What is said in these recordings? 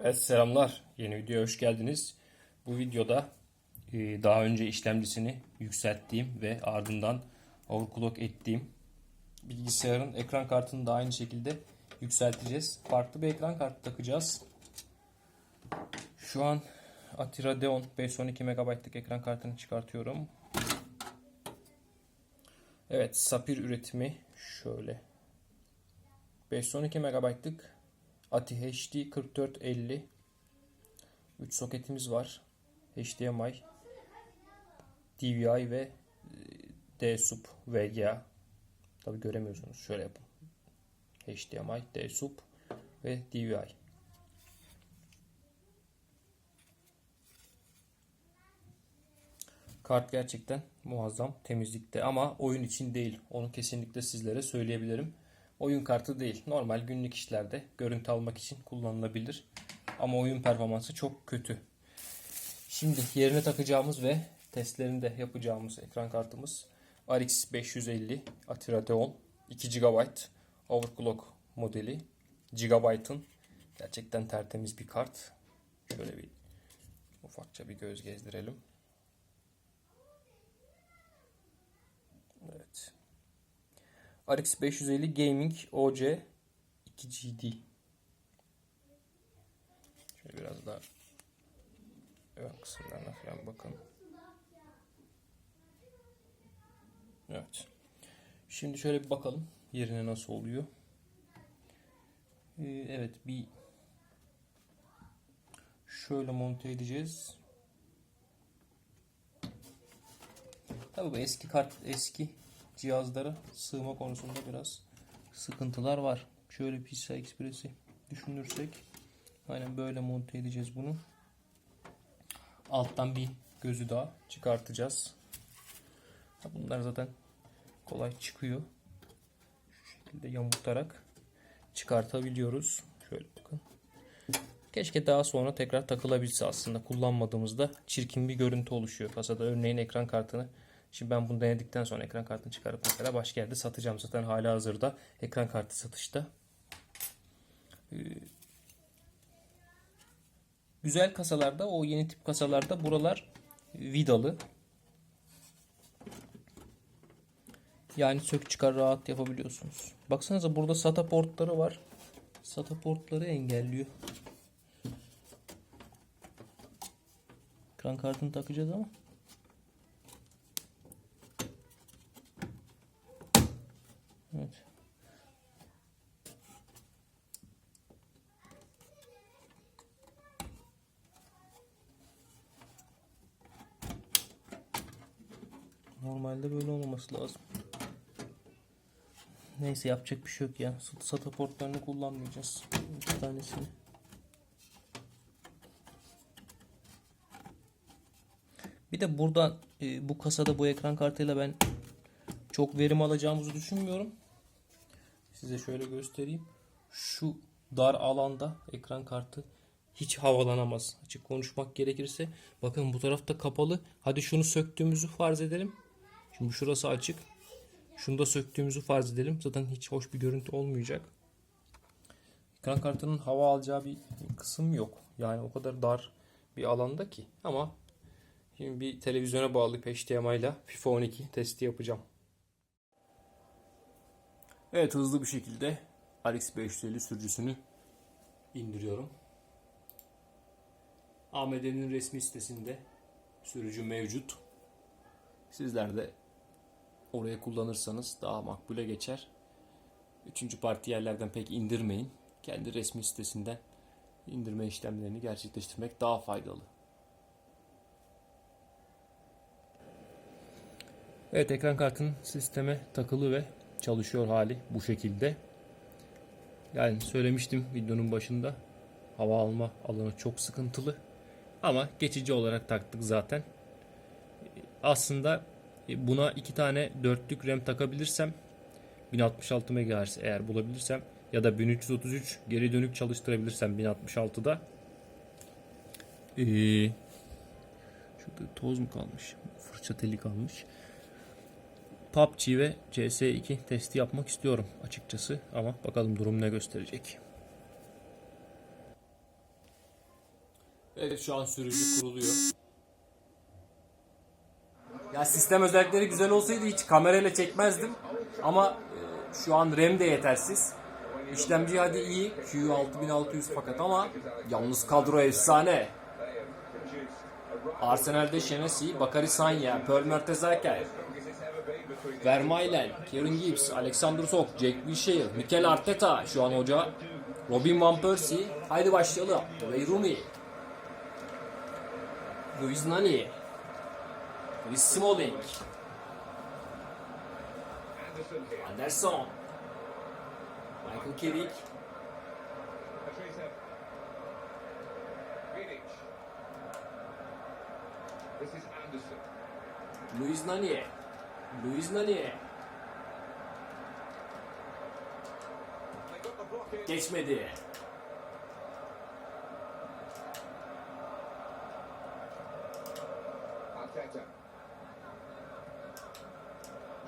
Evet selamlar. Yeni videoya hoş geldiniz. Bu videoda e, daha önce işlemcisini yükselttiğim ve ardından overclock ettiğim bilgisayarın ekran kartını da aynı şekilde yükselteceğiz. Farklı bir ekran kartı takacağız. Şu an ATI Radeon 512 MB'lık ekran kartını çıkartıyorum. Evet, Sapir üretimi şöyle. 512 MB'lık ATI HD 4450 3 soketimiz var. HDMI, DVI ve e, DSUB VGA. Tabi göremiyorsunuz. Şöyle yapın. HDMI, DSUB ve DVI. Kart gerçekten muazzam temizlikte ama oyun için değil. Onu kesinlikle sizlere söyleyebilirim. Oyun kartı değil. Normal günlük işlerde görüntü almak için kullanılabilir. Ama oyun performansı çok kötü. Şimdi yerine takacağımız ve testlerini de yapacağımız ekran kartımız RX 550 ATI Radeon 2 GB overclock modeli. Gigabyte'ın gerçekten tertemiz bir kart. Şöyle bir ufakça bir göz gezdirelim. Evet. RX 550 Gaming OC 2GD. Şöyle biraz daha ön kısımlarına falan bakın. Evet. Şimdi şöyle bir bakalım yerine nasıl oluyor. Ee, evet bir şöyle monte edeceğiz. Tabii bu eski kart eski cihazlara sığma konusunda biraz sıkıntılar var. Şöyle PCI Express'i düşünürsek aynen böyle monte edeceğiz bunu. Alttan bir gözü daha çıkartacağız. Bunlar zaten kolay çıkıyor. Şu şekilde yamultarak çıkartabiliyoruz. Şöyle bakın. Keşke daha sonra tekrar takılabilse aslında kullanmadığımızda çirkin bir görüntü oluşuyor kasada. Örneğin ekran kartını Şimdi ben bunu denedikten sonra ekran kartını çıkarıp mesela başka yerde satacağım. Zaten hala hazırda ekran kartı satışta. Ee, güzel kasalarda o yeni tip kasalarda buralar vidalı. Yani sök çıkar rahat yapabiliyorsunuz. Baksanıza burada SATA portları var. SATA portları engelliyor. Ekran kartını takacağız ama. Evet. Normalde böyle olmaması lazım. Neyse yapacak bir şey yok ya. SATA portlarını kullanmayacağız. Bir tanesini. Bir de burada e, bu kasada bu ekran kartıyla ben çok verim alacağımızı düşünmüyorum. Size şöyle göstereyim. Şu dar alanda ekran kartı hiç havalanamaz. Açık konuşmak gerekirse. Bakın bu tarafta kapalı. Hadi şunu söktüğümüzü farz edelim. Şimdi şurası açık. Şunu da söktüğümüzü farz edelim. Zaten hiç hoş bir görüntü olmayacak. Ekran kartının hava alacağı bir kısım yok. Yani o kadar dar bir alanda ki. Ama şimdi bir televizyona bağlı HDMI ile FIFA 12 testi yapacağım. Evet hızlı bir şekilde RX 550 sürücüsünü indiriyorum. AMD'nin resmi sitesinde sürücü mevcut. Sizler de oraya kullanırsanız daha makbule geçer. Üçüncü parti yerlerden pek indirmeyin. Kendi resmi sitesinden indirme işlemlerini gerçekleştirmek daha faydalı. Evet ekran kartının sisteme takılı ve çalışıyor hali bu şekilde. Yani söylemiştim videonun başında hava alma alanı çok sıkıntılı. Ama geçici olarak taktık zaten. Aslında buna iki tane dörtlük RAM takabilirsem 1066 MHz eğer bulabilirsem ya da 1333 geri dönük çalıştırabilirsem 1066'da ee, şurada toz mu kalmış? Fırça teli kalmış. PUBG ve CS2 testi yapmak istiyorum açıkçası ama bakalım durum ne gösterecek. Evet şu an sürücü kuruluyor. Ya sistem özellikleri güzel olsaydı hiç kamerayla çekmezdim. Ama e, şu an RAM de yetersiz. İşlemci hadi iyi. Q6600 fakat ama yalnız kadro efsane. Arsenal'de Şenesi, Bakary Sanya, Pearl Mertesacker, Vermaelen, Kieran Gibbs, Alexander Sok, Jack Wilshere, Mikel Arteta şu an hoca. Robin Van Persie. Haydi başlayalım. Wayne Rooney. Luis Nani. Chris Smalling. Anderson. Michael Carrick. Luis Nani. Luis Nani. They got the block in. Geçmedi. Arteta.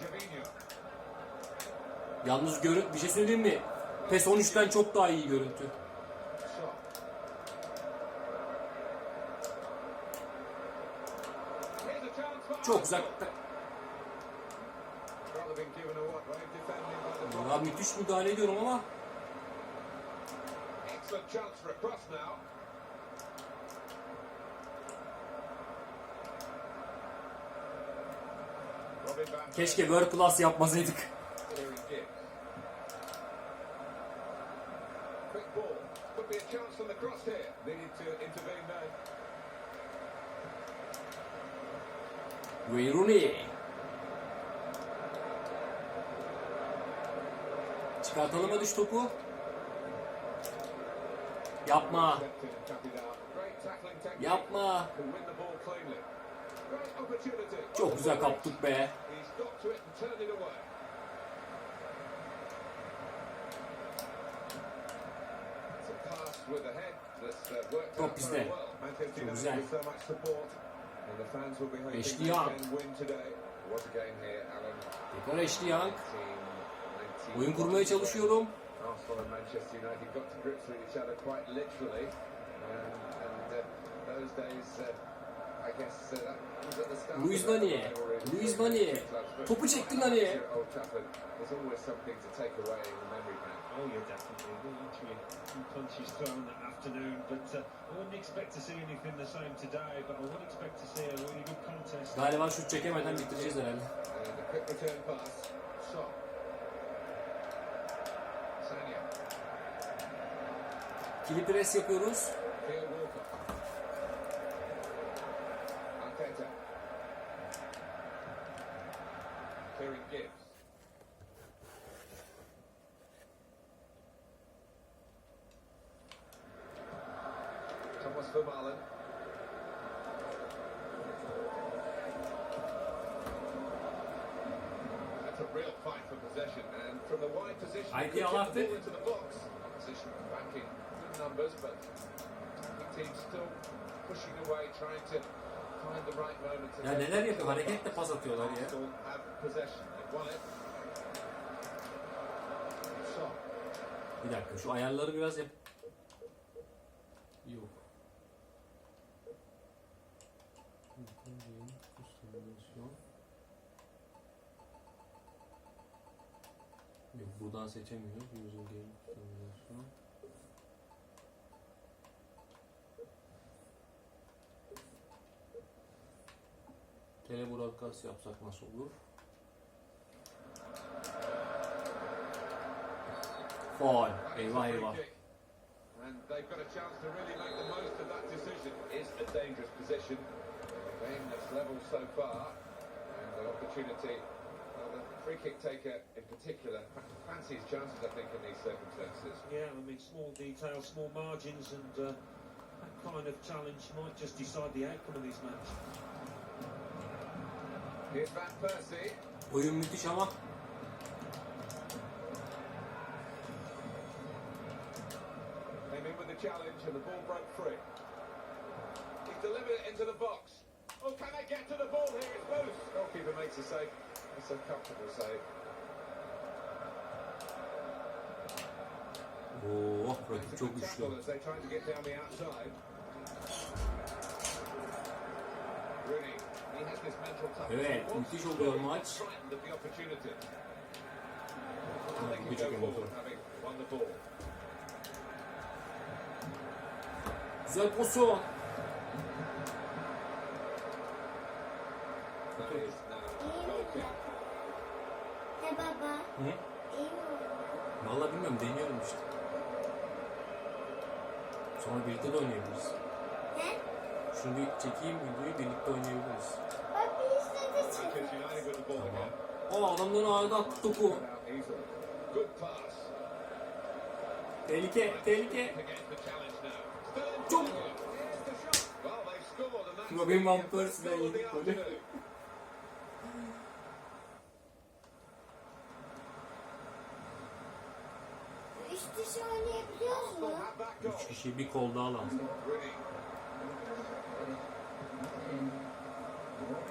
Javinho. Yalnız görüntü bir şey söyleyeyim mi? PES 13'ten çok daha iyi görüntü. Çok uzakta. Ya müthiş müdahale ediyorum ama keşke world class yapmasaydık. Here he gives. Quick ball. Could be a chance from the cross here. Needed to intervene there. Wayne Rooney. Çıkartalım hadi şu topu. Yapma. Yapma. Çok güzel kaptık be. Uh, those days, uh, I guess, uh, that was at the start. Luis Nani. Luis Nani. Topu çekti Nani. To. Oh yeah, definitely. There were Literally two punches thrown that afternoon, but uh, I wouldn't expect to see anything the same today. But I would expect to see a really good contest. Galiba şut çekemeden bitireceğiz herhalde. And a quick return pass. Shot. Sanya. Kili pres yapıyoruz. Theo Walker. Arteta. Kieran Gibbs. Thomas Vermaelen. That's a real fight for possession, and from the wide position, could get the ball into the box. Opposition backing good numbers, but the team's still pushing away, trying to find the right moment. to Ya neler yapıyor? Hareketle pas atıyorlar ya. Bir dakika şu ayarları biraz yap. Yok. Buradan seçemiyoruz. Using game customization. Tele broadcast yapsak nasıl olur? Faul. Eyvah eyvah. And they've got a chance to really make the most of that decision. It's a dangerous position. Game that's level so far. And an opportunity. Well, the free kick taker in particular fa- fancies chances, I think, in these circumstances. Yeah, I mean, small details, small margins, and uh, that kind of challenge might just decide the outcome of this match. Here's Van Persie. Oyun müthiş ama Came in with the challenge and the ball broke free. He delivered it into the box. Oh, can they get to the ball here? It's loose. Goalkeeper makes a save. A comfortable save. Oo, rakip çok güçlü. tackle as they try to get down the outside. Ne baba? Hı? Vallahi bilmiyorum deniyorum işte. Sonra birlikte de oynayabiliriz. Ne? Şunu bir çekeyim videoyu birlikte oynayabiliriz. Bak bir işte de ball again. Aa adamların ağırda attık topu. Tehlike, tehlike. Çok- Robin Van Persie'den yedik golü. Üç kişi oynayabiliyoruz mu? Üç kişi bir kol daha lazım.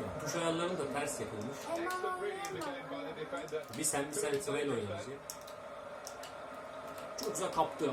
Yani tuş ayarlarını da ters yapılmış. Hemen oynayamam. Bir sen bir sen sırayla oynarız ya. Çok güzel kaptı.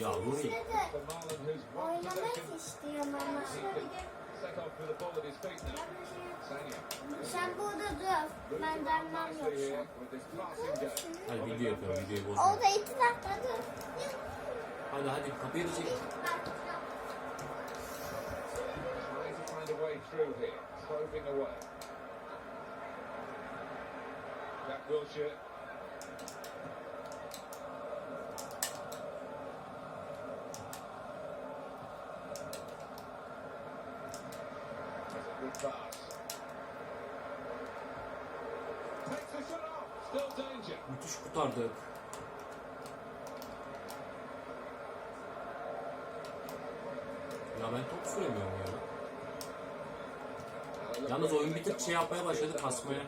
Ya Rooney. oynamak istiyorum ama. Sen burada dur. Ben with this passing game. Hadi video yapıyorum videoyu bozma. Orada iki dakika dur. Hadi hadi kapıyı da çek. To find a way through here. Probing away. Jack Wilshere. That's a good pass. Takes the shot off. Still danger. Müthiş kurtardık. Ya ben top süremiyorum ya. Yalnız oyun bir tık şey yapmaya başladı kasmaya.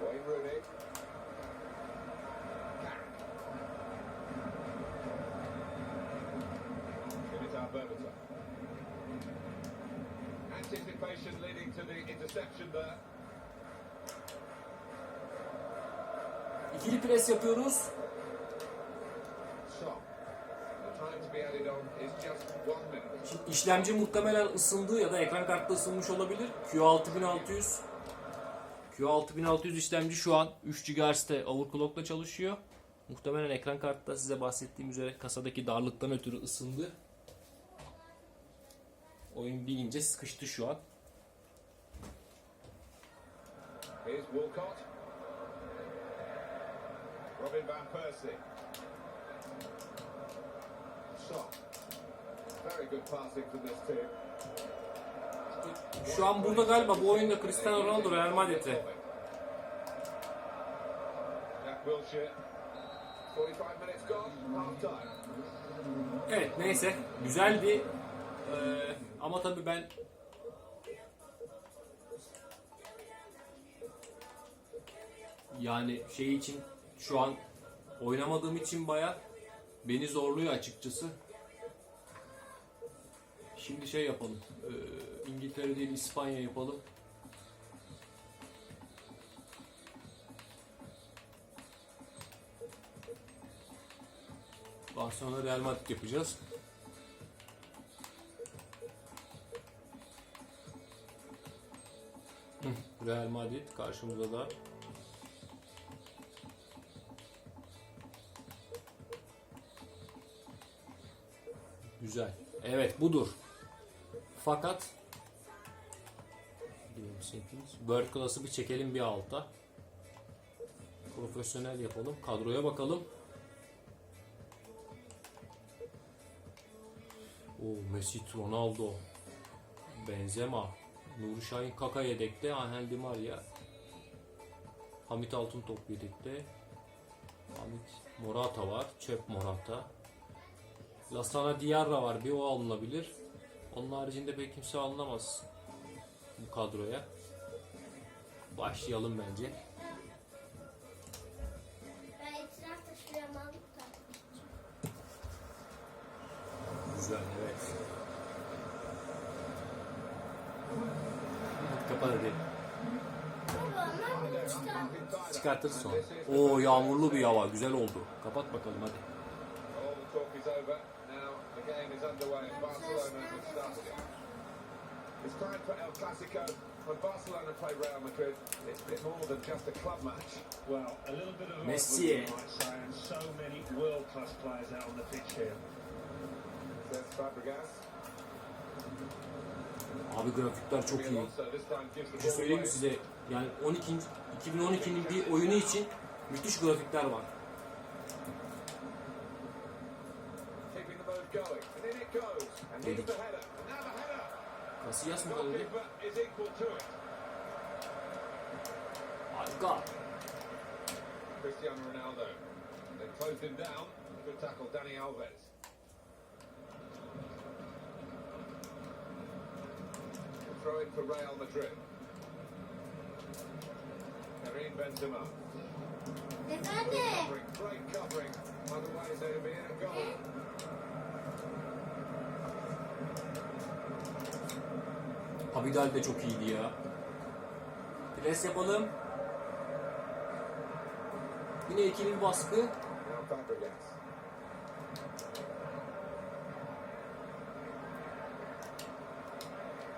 Wayne Rooney. İkili pres yapıyoruz. Şimdi işlemci muhtemelen ısındı ya da ekran kartı ısınmış olabilir. Q6600 Q6600 işlemci şu an 3 GHz'te overclock'la çalışıyor. Muhtemelen ekran kartta size bahsettiğim üzere kasadaki darlıktan ötürü ısındı. Oyun bir ince sıkıştı şu an. Here's Walcott. Robin Van Persie. Song. Very good passing from this team. Şu an burada galiba bu oyunda Cristiano Ronaldo Real Madrid'te. Jack Wilshere. 45 minutes gone, half time. Evet neyse güzeldi. Ee, ama tabii ben yani şey için şu an oynamadığım için baya beni zorluyor açıkçası. Şimdi şey yapalım. Ee, İngiltere değil İspanya yapalım. Barcelona Real Madrid yapacağız. Real Madrid karşımıza da Güzel. Evet budur. Fakat World Class'ı bir çekelim bir alta. Profesyonel yapalım. Kadroya bakalım. O Messi, Ronaldo, Benzema, Nuri Şahin Kaka yedekte, Angel Di Maria, Hamit Altıntop yedekte, Hamit Morata var, çöp Morata. Lasana Diarra var, bir o alınabilir. Onun haricinde pek kimse alınamaz bu kadroya. Başlayalım bence. Güzel, evet. Kapat hadi. çıkar. Çıkartırız sonra. Oo yağmurlu bir hava. Güzel oldu. Kapat bakalım hadi. Game is underway. Barcelona have started it. It's time for El Clasico. When Barcelona play Real Madrid, it's a bit more than just a club match. Well, a little bit of Messi. you might say, and so many world-class players out on the pitch here. Says Fabregas. Abi grafikler çok iyi. Bir şey söyleyeyim mi size? Yani 12. 2012'nin bir oyunu için müthiş grafikler var. Header. Casillas mı kaldı? Goalkeeper is equal. Harika. Cristiano Ronaldo. They closed him down. Good tackle, Dani Alves. Throw in for Real Madrid. Karim Benzema. Efendim. Covering, great covering. Otherwise they'd have been in a goal. Abidal de çok iyiydi ya. Pres yapalım. Yine ikili baskı.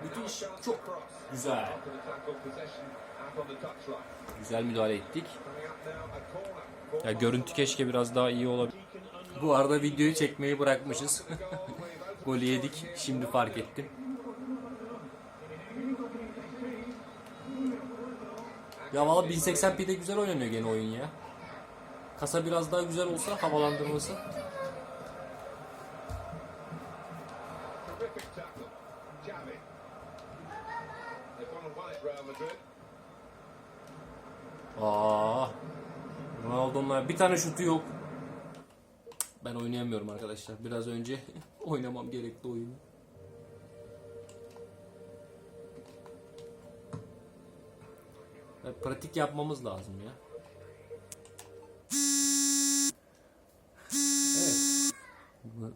Müthiş. Çok güzel. Güzel müdahale ettik. Ya görüntü keşke biraz daha iyi olabilir. Bu arada videoyu çekmeyi bırakmışız. Golü yedik. Şimdi fark ettim. Ya valla 1080p'de güzel oynanıyor gene oyun ya. Kasa biraz daha güzel olsa havalandırması. Aa. Ronaldo'nun bir tane şutu yok. Ben oynayamıyorum arkadaşlar. Biraz önce oynamam gerekli oyunu. Pratik yapmamız lazım ya. Evet. Bunu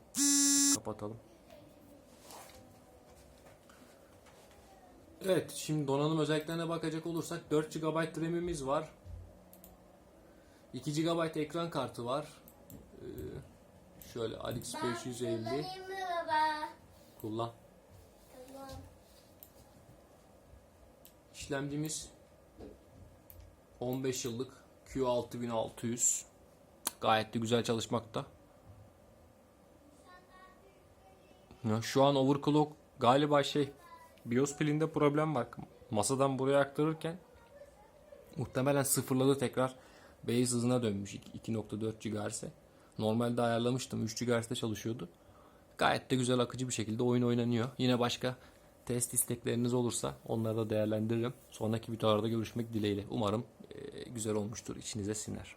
kapatalım. Evet, şimdi donanım özelliklerine bakacak olursak 4 GB RAM'imiz var. 2 GB ekran kartı var. Ee, şöyle RX 550 Kullanayım mı baba? kullan. Tamam. İşlemcimiz 15 yıllık Q6600. Gayet de güzel çalışmakta. Şu an overclock galiba şey BIOS pilinde problem var. Masadan buraya aktarırken muhtemelen sıfırladı tekrar base hızına dönmüş 2.4 GHz'e. Normalde ayarlamıştım 3 GHz'de çalışıyordu. Gayet de güzel akıcı bir şekilde oyun oynanıyor. Yine başka test istekleriniz olursa onları da değerlendiririm. Sonraki videolarda görüşmek dileğiyle. Umarım eee, güzel olmuştur, içinize siner.